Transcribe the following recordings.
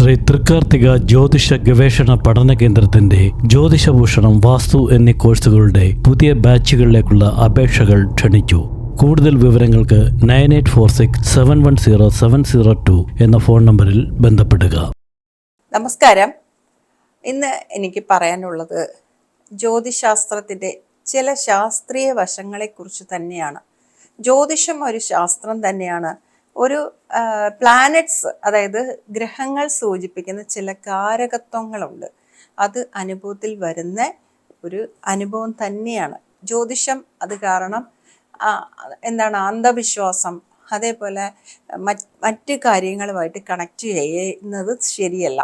ശ്രീ തൃക്കാർത്തിക ജ്യോതിഷ ഗവേഷണ പഠന കേന്ദ്രത്തിന്റെ ജ്യോതിഷഭൂഷണം വാസ്തു എന്നീ കോഴ്സുകളുടെ പുതിയ ബാച്ചുകളിലേക്കുള്ള അപേക്ഷകൾ ക്ഷണിച്ചു. കൂടുതൽ വിവരങ്ങൾക്ക് nine eight four six seven one zero seven zero two എന്ന ഫോൺ നമ്പറിൽ ബന്ധപ്പെടുക. നമസ്കാരം. ഇന്ന് എനിക്ക് പറയാനുള്ളത് ജ്യോതിശാസ്ത്രത്തിന്റെ ചില ശാസ്ത്രീയ വശങ്ങളെക്കുറിച്ച് തന്നെയാണ്. ജ്യോതിഷം ഒരു ശാസ്ത്രം തന്നെയാണ്. ഒരു പ്ലാനറ്റ്സ് അതായത് ഗ്രഹങ്ങൾ സൂചിപ്പിക്കുന്ന ചില കാരകത്വങ്ങളുണ്ട്. അത് അനുഭവത്തിൽ വരുന്ന ഒരു അനുഭവം തന്നെയാണ്. ജ്യോതിഷം അത് കാരണം എന്താണ് അന്ധവിശ്വാസം അതേപോലെ മറ്റ് കാര്യങ്ങളുമായിട്ട് കണക്ട് ചെയ്യുന്നത് ശരിയല്ല.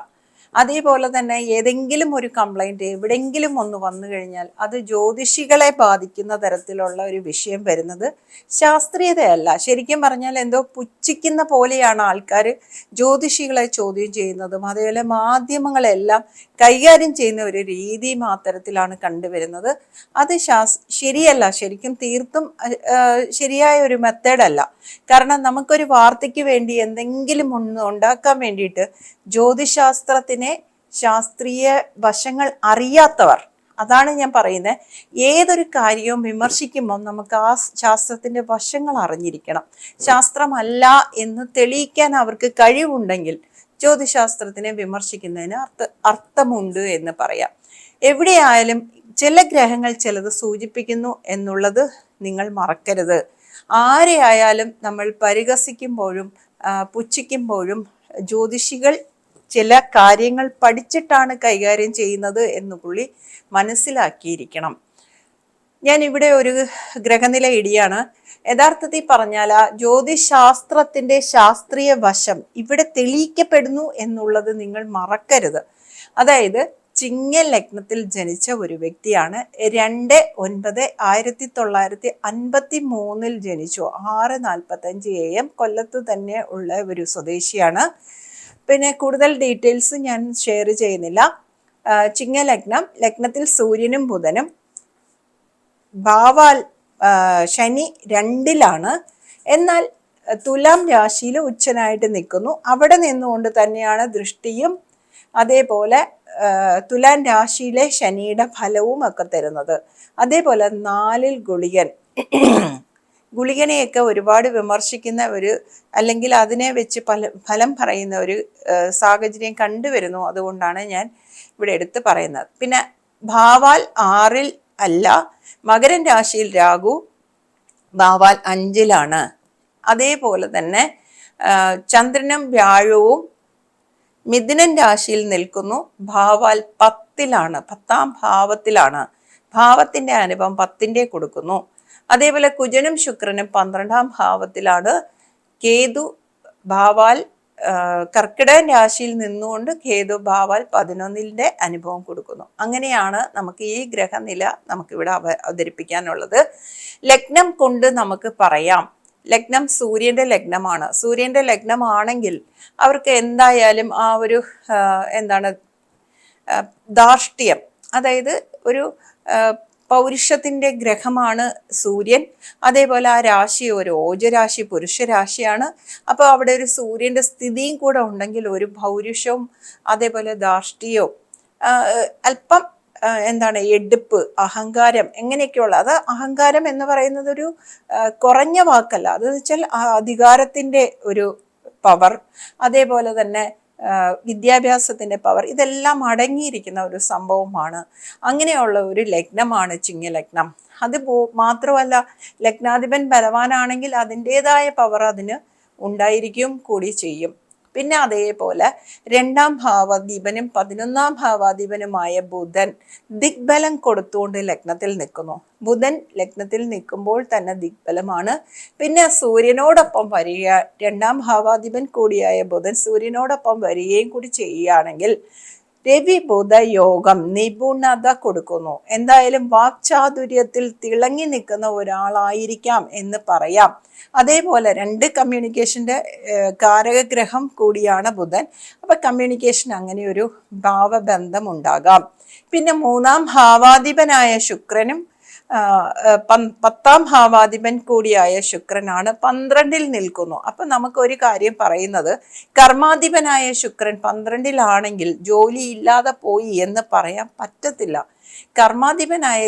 അതേപോലെ തന്നെ ഏതെങ്കിലും ഒരു കംപ്ലൈന്റ് എവിടെയെങ്കിലും ഒന്ന് വന്നു കഴിഞ്ഞാൽ അത് ജ്യോതിഷികളെ ബാധിക്കുന്ന തരത്തിലുള്ള ഒരു വിഷയം വരുന്നത് ശാസ്ത്രീയതയല്ല. ശരിക്കും പറഞ്ഞാൽ എന്തോ പുച്ഛിക്കുന്ന പോലെയാണ് ആൾക്കാർ ജ്യോതിഷികളെ ചോദ്യം ചെയ്യുന്നതും അതേപോലെ മാധ്യമങ്ങളെല്ലാം കൈകാര്യം ചെയ്യുന്ന ഒരു രീതി മാത്രത്തിലാണ് കണ്ടുവരുന്നത്. അത് ശാസ് ശരിയല്ല ശരിക്കും തീർത്തും ശരിയായ ഒരു മെത്തേഡല്ല കാരണം നമുക്കൊരു വാർത്തയ്ക്ക് വേണ്ടി എന്തെങ്കിലും ഒന്ന് ഉണ്ടാക്കാൻ വേണ്ടിയിട്ട് ജ്യോതിശാസ്ത്രത്തിനെ ശാസ്ത്രീയ വശങ്ങൾ അറിയാത്തവർ. അതാണ് ഞാൻ പറയുന്നത് ഏതൊരു കാര്യവും വിമർശിക്കുമ്പോൾ നമുക്ക് ആ ശാസ്ത്രത്തിന്റെ വശങ്ങൾ അറിഞ്ഞിരിക്കണം. ശാസ്ത്രമല്ല എന്ന് തെളിയിക്കാൻ അവർക്ക് കഴിവുണ്ടെങ്കിൽ ജ്യോതിശാസ്ത്രത്തിനെ വിമർശിക്കുന്നതിന് അർത്ഥ അർത്ഥമുണ്ട് എന്ന് പറയാം. എവിടെയായാലും ചില ഗ്രഹങ്ങൾ ചിലത് സൂചിപ്പിക്കുന്നു എന്നുള്ളത് നിങ്ങൾ മറക്കരുത്. ആരെയായാലും നമ്മൾ പരിഹസിക്കുമ്പോഴും പുച്ഛിക്കുമ്പോഴും ജ്യോതിഷികൾ ചില കാര്യങ്ങൾ പഠിച്ചിട്ടാണ് കൈകാര്യം ചെയ്യുന്നത് എന്ന് പുള്ളി മനസ്സിലാക്കിയിരിക്കണം. ഞാൻ ഇവിടെ ഒരു ഗ്രഹനില ഇടിയാണ്. യഥാർത്ഥത്തിൽ പറഞ്ഞാൽ ആ ജ്യോതിശാസ്ത്രത്തിന്റെ ശാസ്ത്രീയ വശം ഇവിടെ തെളിയിക്കപ്പെടുന്നു എന്നുള്ളത് നിങ്ങൾ മറക്കരുത്. അതായത് ചിങ്ങ ലഗ്നത്തിൽ ജനിച്ച ഒരു വ്യക്തിയാണ്. രണ്ട് ഒൻപത് ആയിരത്തി തൊള്ളായിരത്തി അൻപത്തി മൂന്നിൽ ജനിച്ചു. ആറ് നാൽപ്പത്തഞ്ച് എ എം കൊല്ലത്ത് തന്നെ ഉള്ള ഒരു സ്വദേശിയാണ്. പിന്നെ കൂടുതൽ ഡീറ്റെയിൽസ് ഞാൻ ഷെയർ ചെയ്യുന്നില്ല. ആ, ചിങ്ങ ലഗ്നം ലഗ്നത്തിൽ സൂര്യനും ബുധനും. ഭാവാൽ ശനി രണ്ടിലാണ്. എന്നാൽ തുലാം രാശിയിൽ ഉച്ചനായിട്ട് നിൽക്കുന്നു. അവിടെ നിന്നുകൊണ്ട് തന്നെയാണ് ദൃഷ്ടിയും അതേപോലെ തുലാം രാശിയിലെ ശനിയുടെ ഫലവും ഒക്കെ തരുന്നത്. അതേപോലെ നാലിൽ ഗുളികൻ. ഗുളികനെയൊക്കെ ഒരുപാട് വിമർശിക്കുന്ന ഒരു അല്ലെങ്കിൽ അതിനെ വെച്ച് പല ഫലം പറയുന്ന ഒരു സാഹചര്യം കണ്ടുവരുന്നു അതുകൊണ്ടാണ് ഞാൻ ഇവിടെ എടുത്ത് പറയുന്നത്. പിന്നെ ഭാവാൽ ആറിൽ അല്ല മകരൻ രാശിയിൽ രാഹു ഭാവാൽ അഞ്ചിലാണ്. അതേപോലെ തന്നെ ചന്ദ്രനും വ്യാഴവും മിഥുനൻ രാശിയിൽ നിൽക്കുന്നു ഭാവാൽ പത്തിലാണ് പത്താം ഭാവത്തിലാണ്. ഭാവത്തിന്റെ അനുഭവം പത്തിന്റെ കൊടുക്കുന്നു. അതേപോലെ കുജനും ശുക്രനും പന്ത്രണ്ടാം ഭാവത്തിലാണ് കേതു ഭാവാൽ കർക്കിടക രാശിയിൽ നിന്നുകൊണ്ട് കേതു ഭാവാൽ പതിനൊന്നിന്റെ അനുഭവം കൊടുക്കുന്നു. അങ്ങനെയാണ് നമുക്ക് ഈ ഗ്രഹനില നമുക്കിവിടെ അവ അവതരിപ്പിക്കാനുള്ളത്. ലഗ്നം കൊണ്ട് നമുക്ക് പറയാം. ലഗ്നം സൂര്യന്റെ ലഗ്നമാണ്. സൂര്യന്റെ ലഗ്നമാണെങ്കിൽ അവർക്ക് എന്തായാലും ആ ഒരു എന്താണ് ധാർഷ്ട്യം അതായത് ഒരു ആ, പൗരുഷത്തിന്റെ ഗ്രഹമാണ് സൂര്യൻ. അതേപോലെ ആ രാശി ഒരു ഓജരാശി പുരുഷരാശിയാണ്. അപ്പോൾ അവിടെ ഒരു സൂര്യന്റെ സ്ഥിതിയും കൂടെ ഉണ്ടെങ്കിൽ ഒരു പൗരുഷവും അതേപോലെ ധാർഷ്ട്യവും അല്പം എന്താണ് എടുപ്പ് അഹങ്കാരം എങ്ങനെയൊക്കെയുള്ള അത് അഹങ്കാരം എന്ന് പറയുന്നത് ഒരു കുറഞ്ഞ വാക്കല്ല. അതെന്ന് വെച്ചാൽ അധികാരത്തിന്റെ ഒരു പവർ. അതേപോലെ തന്നെ ആ, വിദ്യാഭ്യാസത്തിന്റെ പവർ ഇതെല്ലാം അടങ്ങിയിരിക്കുന്ന ഒരു സംഭവമാണ്. അങ്ങനെയുള്ള ഒരു ലഗ്നമാണ് ചിങ്ങലഗ്നം അത് പോ മാത്രമല്ല ലഗ്നാധിപൻ ബലവാനാണെങ്കിൽ അതിന്റേതായ പവർ അതിന് ഉണ്ടായിരിക്കും കൂടി ചെയ്യും. പിന്നെ അതേപോലെ രണ്ടാം ഭാവാധിപനും പതിനൊന്നാം ഭാവാധിപനുമായ ബുധൻ ദിഗ്ബലം കൊടുത്തുകൊണ്ട് ലഗ്നത്തിൽ നിൽക്കുന്നു. ബുധൻ ലഗ്നത്തിൽ നിൽക്കുമ്പോൾ തന്നെ ദിഗ്ബലമാണ്. പിന്നെ സൂര്യനോടൊപ്പം വരിക രണ്ടാം ഭാവാധിപൻ കൂടിയായ ബുധൻ സൂര്യനോടൊപ്പം വരികയും കൂടി ചെയ്യുകയാണെങ്കിൽ രവി ബുധ യോഗം നിപുണത കൊടുക്കുന്നു. എന്തായാലും വാക്ചാതുര്യത്തിൽ തിളങ്ങി നിൽക്കുന്ന ഒരാളായിരിക്കാം എന്ന് പറയാം. അതേപോലെ രണ്ട് കമ്മ്യൂണിക്കേഷന്റെ കാരകഗ്രഹം കൂടിയാണ് ബുധൻ. അപ്പം കമ്മ്യൂണിക്കേഷൻ അങ്ങനെ ഒരു ഭാവബന്ധം ഉണ്ടാകാം. പിന്നെ മൂന്നാം ഭാവാധിപനായ ശുക്രനും പത്താം ഭാവാധിപൻ കൂടിയായ ശുക്രനാണ് പന്ത്രണ്ടിൽ നിൽക്കുന്നു. അപ്പൊ നമുക്ക് ഒരു കാര്യം പറയുന്നത് കർമാധിപനായ ശുക്രൻ പന്ത്രണ്ടിലാണെങ്കിൽ ജോലി ഇല്ലാതെ പോയി എന്ന് പറയാൻ പറ്റത്തില്ല. കർമാധിപനായ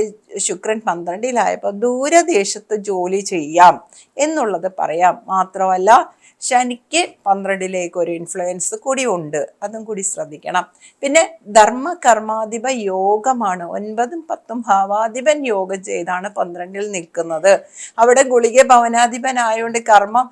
ശുക്രൻ പന്ത്രണ്ടിലായപ്പോൾ ദൂരദേശത്ത് ജോലി ചെയ്യാം എന്നുള്ളത് പറയാം. മാത്രമല്ല ശനിക്ക് പന്ത്രണ്ടിലേക്ക് ഒരു ഇൻഫ്ലുവൻസ് കൂടി ഉണ്ട്. അതും കൂടി ശ്രദ്ധിക്കണം. പിന്നെ ധർമ്മ കർമാധിപ യോഗമാണ്. ഒൻപതും പത്തും ഭാവാധിപൻ യോഗം ചെയ്താണ് പന്ത്രണ്ടിൽ നിൽക്കുന്നത്. അവിടെ ഗുളിക ഭവനാധിപനായതുകൊണ്ട് കർമ്മം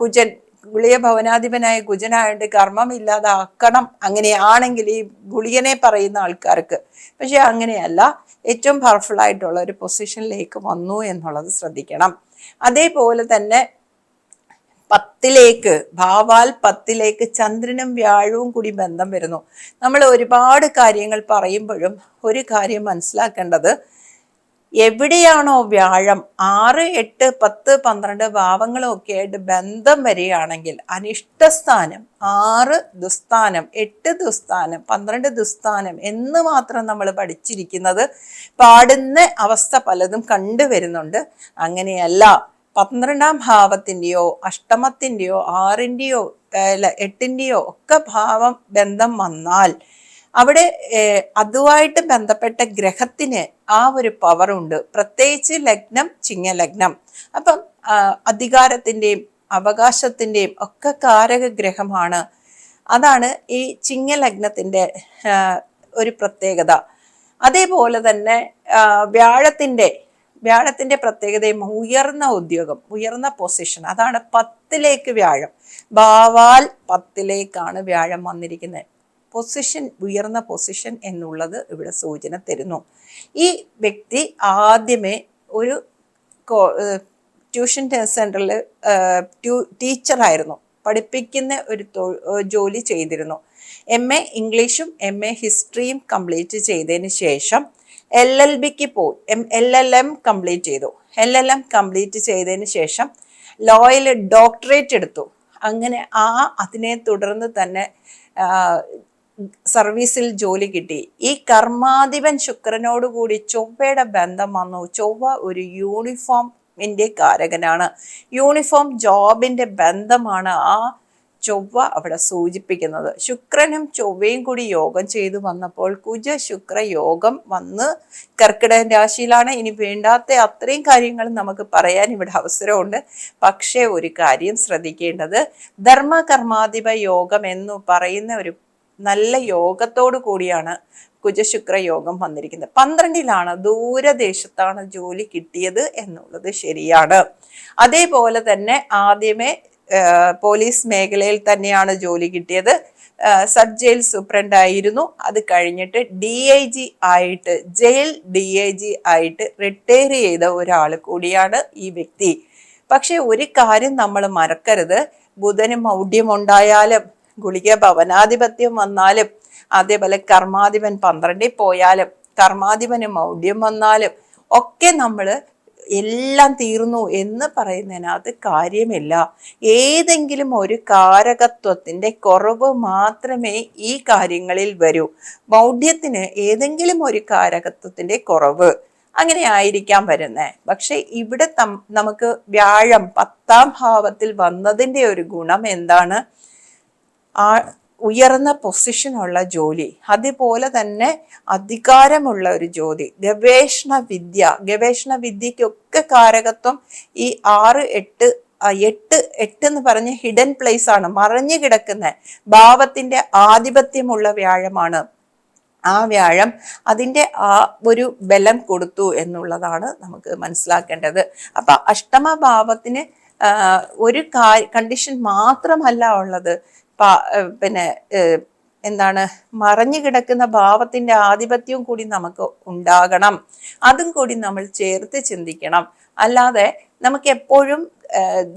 കുജൻ ഗുളിക ഭവനാധിപനായ കുജനായോണ്ട് കർമ്മം ഇല്ലാതാക്കണം. അങ്ങനെയാണെങ്കിൽ ഈ ഗുളിയനെ പറയുന്ന ആൾക്കാർക്ക്. പക്ഷെ അങ്ങനെയല്ല. ഏറ്റവും പവർഫുൾ ആയിട്ടുള്ള ഒരു പൊസിഷനിലേക്ക് വന്നു എന്നുള്ളത് ശ്രദ്ധിക്കണം. അതേപോലെ തന്നെ പത്തിലേക്ക് ഭാവാൽ പത്തിലേക്ക് ചന്ദ്രനും വ്യാഴവും കൂടി ബന്ധം വരുന്നു. നമ്മൾ ഒരുപാട് കാര്യങ്ങൾ പറയുമ്പോഴും ഒരു കാര്യം മനസ്സിലാക്കേണ്ടത് എവിടെയാണോ വ്യാഴം? ആറ് എട്ട് പത്ത് പന്ത്രണ്ട് ഭാവങ്ങളും ആയിട്ട് ബന്ധം വരികയാണെങ്കിൽ അനിഷ്ടസ്ഥാനം ആറ് ദുസ്ഥാനം എട്ട് ദുസ്ഥാനം പന്ത്രണ്ട് ദുസ്ഥാനം എന്ന് മാത്രം നമ്മൾ പഠിച്ചിരിക്കുന്നത് പാടുന്ന അവസ്ഥ പലതും കണ്ടുവരുന്നുണ്ട് അങ്ങനെയല്ല പന്ത്രണ്ടാം ഭാവത്തിന്റെയോ അഷ്ടമത്തിന്റെയോ ആറിന്റെയോ എട്ടിന്റെയോ ഒക്കെ ഭാവം ബന്ധം വന്നാൽ അവിടെ അതുമായിട്ട് ബന്ധപ്പെട്ട ഗ്രഹത്തിന് ആ ഒരു പവറുണ്ട് പ്രത്യേകിച്ച് ലഗ്നം ചിങ്ങലഗ്നം. അപ്പം അധികാരത്തിന്റെയും അവകാശത്തിന്റെയും ഒക്കെ കാരക ഗ്രഹമാണ് അതാണ് ഈ ചിങ്ങലഗ്നത്തിന്റെ ഒരു പ്രത്യേകത. അതേപോലെ തന്നെ വ്യാഴത്തിന്റെ വ്യാഴത്തിന്റെ പ്രത്യേകതയും ഉയർന്ന ഉദ്യോഗം ഉയർന്ന പൊസിഷൻ അതാണ് പത്തിലേക്ക് വ്യാഴം. ഭാവാൽ പത്തിലേക്കാണ് വ്യാഴം വന്നിരിക്കുന്നത്. പൊസിഷൻ ഉയർന്ന പൊസിഷൻ എന്നുള്ളത് ഇവിടെ സൂചന തരുന്നു. ഈ വ്യക്തി ആദ്യമേ ഒരു ട്യൂഷൻ സെന്ററിൽ ടീച്ചറായിരുന്നു പഠിപ്പിക്കുന്ന ഒരു ജോലി ചെയ്തിരുന്നു. എം എ ഇംഗ്ലീഷും എം എ ഹിസ്റ്ററിയും കംപ്ലീറ്റ് ചെയ്തതിന് ശേഷം എൽ എൽ ബിക്ക് പോയി M L L M complete ചെയ്തു. എൽ എൽ എം കംപ്ലീറ്റ് ചെയ്തതിന് ശേഷം ലോയിൽ ഡോക്ടറേറ്റ് എടുത്തു. അങ്ങനെ ആ അതിനെ തുടർന്ന് തന്നെ സർവീസിൽ ജോലി കിട്ടി. ഈ കർമാധിപൻ ശുക്രനോടുകൂടി ചൊവ്വയുടെ ബന്ധം വന്നു. ചൊവ്വ ഒരു യൂണിഫോമിന്റെ കാരകനാണ്. യൂണിഫോം ജോബിന്റെ ബന്ധമാണ് ആ ചൊവ്വ അവിടെ സൂചിപ്പിക്കുന്നത്. ശുക്രനും ചൊവ്വയും കൂടി യോഗം ചെയ്തു വന്നപ്പോൾ കുജ ശുക്ര യോഗം വന്ന് കർക്കിടക രാശിയിലാണ്. ഇനി വേണ്ടാത്ത അത്രയും കാര്യങ്ങൾ നമുക്ക് പറയാൻ ഇവിടെ അവസരമുണ്ട്. പക്ഷേ ഒരു കാര്യം ശ്രദ്ധിക്കേണ്ടത് ധർമ്മ കർമാധിപ യോഗം എന്ന് പറയുന്ന ഒരു നല്ല യോഗത്തോടു കൂടിയാണ് കുജശുക്ര യോഗം വന്നിരിക്കുന്നത്. പന്ത്രണ്ടിലാണ് ദൂരദേശത്താണ് ജോലി കിട്ടിയത് എന്നുള്ളത് ശരിയാണ്. അതേപോലെ തന്നെ ആദ്യമേ പോലീസ് മേഖലയിൽ തന്നെയാണ് ജോലി കിട്ടിയത്. സബ് ജയിൽ സൂപ്രണ്ട് ആയിരുന്നു അത് കഴിഞ്ഞിട്ട് ഡി ഐ ജി ആയിട്ട് ജയിൽ ഡി ഐ ജി ആയിട്ട് റിട്ടയർ ചെയ്ത ഒരാൾ കൂടിയാണ് ഈ വ്യക്തി. പക്ഷെ ഒരു കാര്യം നമ്മൾ മറക്കരുത്. ബുധന് മൗഢ്യം ഉണ്ടായാലും ഗുളിക ഭവനാധിപത്യം വന്നാലും അതേപോലെ കർമാധിപൻ പന്ത്രണ്ടിൽ പോയാലും കർമാധിപന് മൗഢ്യം വന്നാലും ഒക്കെ നമ്മൾ എല്ലാം തീർന്നു എന്ന് പറയുന്നതിനകത്ത് കാര്യമില്ല. ഏതെങ്കിലും ഒരു കാരകത്വത്തിന്റെ കുറവ് മാത്രമേ ഈ കാര്യങ്ങളിൽ വരൂ. മൗഢ്യത്തിന് ഏതെങ്കിലും ഒരു കാരകത്വത്തിന്റെ കുറവ് അങ്ങനെ ആയിരിക്കാൻ വരുന്നത് പക്ഷെ ഇവിടെ നമുക്ക് വ്യാഴം പത്താം ഭാവത്തിൽ വന്നതിന്റെ ഒരു ഗുണം എന്താണ്? ആ ഉയർന്ന പൊസിഷനുള്ള ജോലി അതുപോലെ തന്നെ അധികാരമുള്ള ഒരു ജോലി ഗവേഷണ വിദ്യ ഗവേഷണ വിദ്യക്കൊക്കെ കാരകത്വം ഈ ആറ് എട്ട് എട്ട് എട്ട് എന്ന് പറഞ്ഞ ഹിഡൻ പ്ലേസ് ആണ് മറഞ്ഞു കിടക്കുന്ന ഭാവത്തിന്റെ ആധിപത്യമുള്ള വ്യാഴമാണ്. ആ വ്യാഴം അതിന്റെ ആ ഒരു ബലം കൊടുത്തു എന്നുള്ളതാണ് നമുക്ക് മനസ്സിലാക്കേണ്ടത്. അപ്പൊ അഷ്ടമഭാവത്തിന് ഒരു കാ കണ്ടീഷൻ മാത്രമല്ല ഉള്ളത്. പിന്നെ എന്താണ് മറഞ്ഞു കിടക്കുന്ന ഭാവത്തിന്റെ ആധിപത്യവും കൂടി നമുക്ക് ഉണ്ടാകണം. അതും കൂടി നമ്മൾ ചേർത്ത് ചിന്തിക്കണം. അല്ലാതെ നമുക്ക് എപ്പോഴും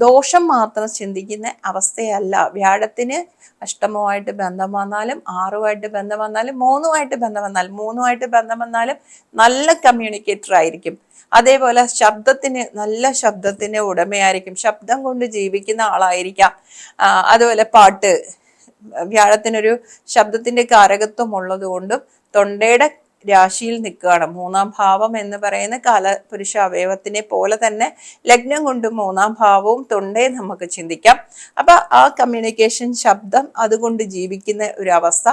ദോഷം മാത്രം ചിന്തിക്കുന്ന അവസ്ഥയല്ല. വ്യാഴത്തിന് അഷ്ടമമായിട്ട് ബന്ധം വന്നാലും ആറുമായിട്ട് ബന്ധം വന്നാലും മൂന്നുമായിട്ട് ബന്ധം വന്നാലും മൂന്നുമായിട്ട് ബന്ധം വന്നാലും നല്ല കമ്മ്യൂണിക്കേറ്റർ ആയിരിക്കും. അതേപോലെ ശബ്ദത്തിന് നല്ല ശബ്ദത്തിന് ഉടമയായിരിക്കും. ശബ്ദം കൊണ്ട് ജീവിക്കുന്ന ആളായിരിക്കാം. അതുപോലെ പാട്ട്. വ്യാഴത്തിനൊരു ശബ്ദത്തിന്റെ കാരകത്വം ഉള്ളത് കൊണ്ടും തൊണ്ടയുടെ രാശിയിൽ നിൽക്കുകയാണ്. മൂന്നാം ഭാവം എന്ന് പറയുന്ന കാലപുരുഷ അവയവത്തിനെ പോലെ തന്നെ ലഗ്നം കൊണ്ട് മൂന്നാം ഭാവവും തൊണ്ടേ നമുക്ക് ചിന്തിക്കാം. അപ്പൊ ആ കമ്മ്യൂണിക്കേഷൻ ശബ്ദം അതുകൊണ്ട് ജീവിക്കുന്ന ഒരു അവസ്ഥ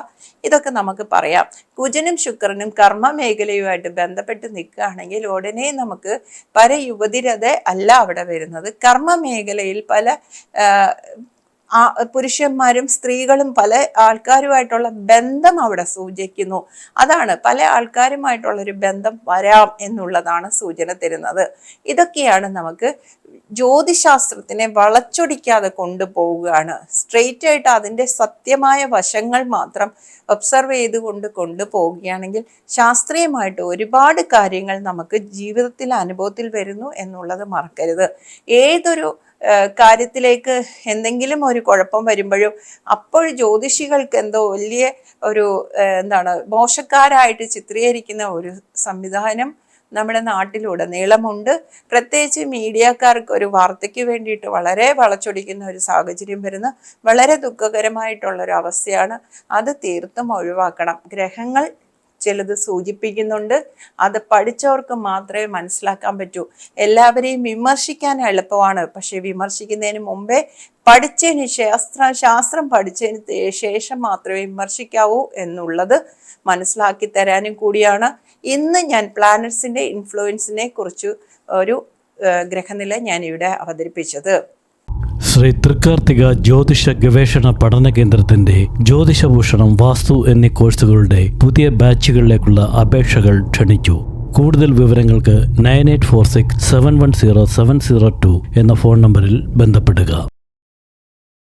ഇതൊക്കെ നമുക്ക് പറയാം. കുജനും ശുക്രനും കർമ്മ മേഖലയുമായിട്ട് ബന്ധപ്പെട്ട് നിൽക്കുകയാണെങ്കിൽ ഉടനെ നമുക്ക് പരയുവതിരത അല്ല അവിടെ വരുന്നത്. കർമ്മ മേഖലയിൽ പല പുരുഷന്മാരും സ്ത്രീകളും പല ആൾക്കാരുമായിട്ടുള്ള ബന്ധം അവിടെ സൂചിക്കുന്നു. അതാണ് പല ആൾക്കാരുമായിട്ടുള്ള ഒരു ബന്ധം വരാം എന്നുള്ളതാണ് സൂചന തരുന്നത്. ഇതൊക്കെയാണ് നമുക്ക് ജ്യോതിശാസ്ത്രത്തിനെ വളച്ചൊടിക്കാതെ കൊണ്ടുപോവുകയാണ്. സ്ട്രെയിറ്റ് ആയിട്ട് അതിന്റെ സത്യമായ വശങ്ങൾ മാത്രം ഒബ്സർവ് ചെയ്തുകൊണ്ട് കൊണ്ടുപോവുകയാണെങ്കിൽ ശാസ്ത്രീയമായിട്ട് ഒരുപാട് കാര്യങ്ങൾ നമുക്ക് ജീവിതത്തിൽ അനുഭവത്തിൽ വരുന്നു എന്നുള്ളത് മറക്കരുത്. ഏതൊരു കാര്യത്തിലേക്ക് എന്തെങ്കിലും ഒരു കുഴപ്പം വരുമ്പോഴും അപ്പോൾ ജ്യോതിഷികൾക്ക് എന്തോ വലിയ ഒരു എന്താണ് മോശക്കാരായിട്ട് ചിത്രീകരിക്കുന്ന ഒരു സംവിധാനം നമ്മുടെ നാട്ടിലുടനീളമുണ്ട് പ്രത്യേകിച്ച് മീഡിയക്കാർക്ക് ഒരു വാർത്തയ്ക്ക് വേണ്ടിയിട്ട് വളരെ വളച്ചൊടിക്കുന്ന ഒരു സാഹചര്യം വരുന്ന വളരെ ദുഃഖകരമായിട്ടുള്ളൊരു അവസ്ഥയാണ് അത് തീർത്തും ഒഴിവാക്കണം. ഗ്രഹങ്ങൾ ചിലത് സൂചിപ്പിക്കുന്നുണ്ട്. അത് പഠിച്ചവർക്ക് മാത്രമേ മനസ്സിലാക്കാൻ പറ്റൂ. എല്ലാവരെയും വിമർശിക്കാൻ എളുപ്പമാണ്. പക്ഷെ വിമർശിക്കുന്നതിന് മുമ്പേ പഠിച്ചതിന് ശാസ്ത്ര ശാസ്ത്രം പഠിച്ചതിന് ശേഷം മാത്രമേ വിമർശിക്കാവൂ എന്നുള്ളത് മനസ്സിലാക്കി തരാനും കൂടിയാണ്. ഇന്ന് ഞാൻ പ്ലാനറ്റ്സിന്റെ ഇൻഫ്ലുവൻസിനെ കുറിച്ച് ഒരു ഗ്രഹനില ഞാനിവിടെ അവതരിപ്പിച്ചത്. ശ്രീ തൃക്കാർത്തിക ജ്യോതിഷ ഗവേഷണ പഠന കേന്ദ്രത്തിന്റെ ജ്യോതിഷഭൂഷണം വാസ്തു എന്നീ കോഴ്സുകളുടെ പുതിയ ബാച്ചുകളിലേക്കുള്ള അപേക്ഷകൾ ക്ഷണിച്ചു. കൂടുതൽ വിവരങ്ങൾക്ക് nine eight four six seven one zero seven zero two എന്ന ഫോൺ നമ്പറിൽ ബന്ധപ്പെടുക.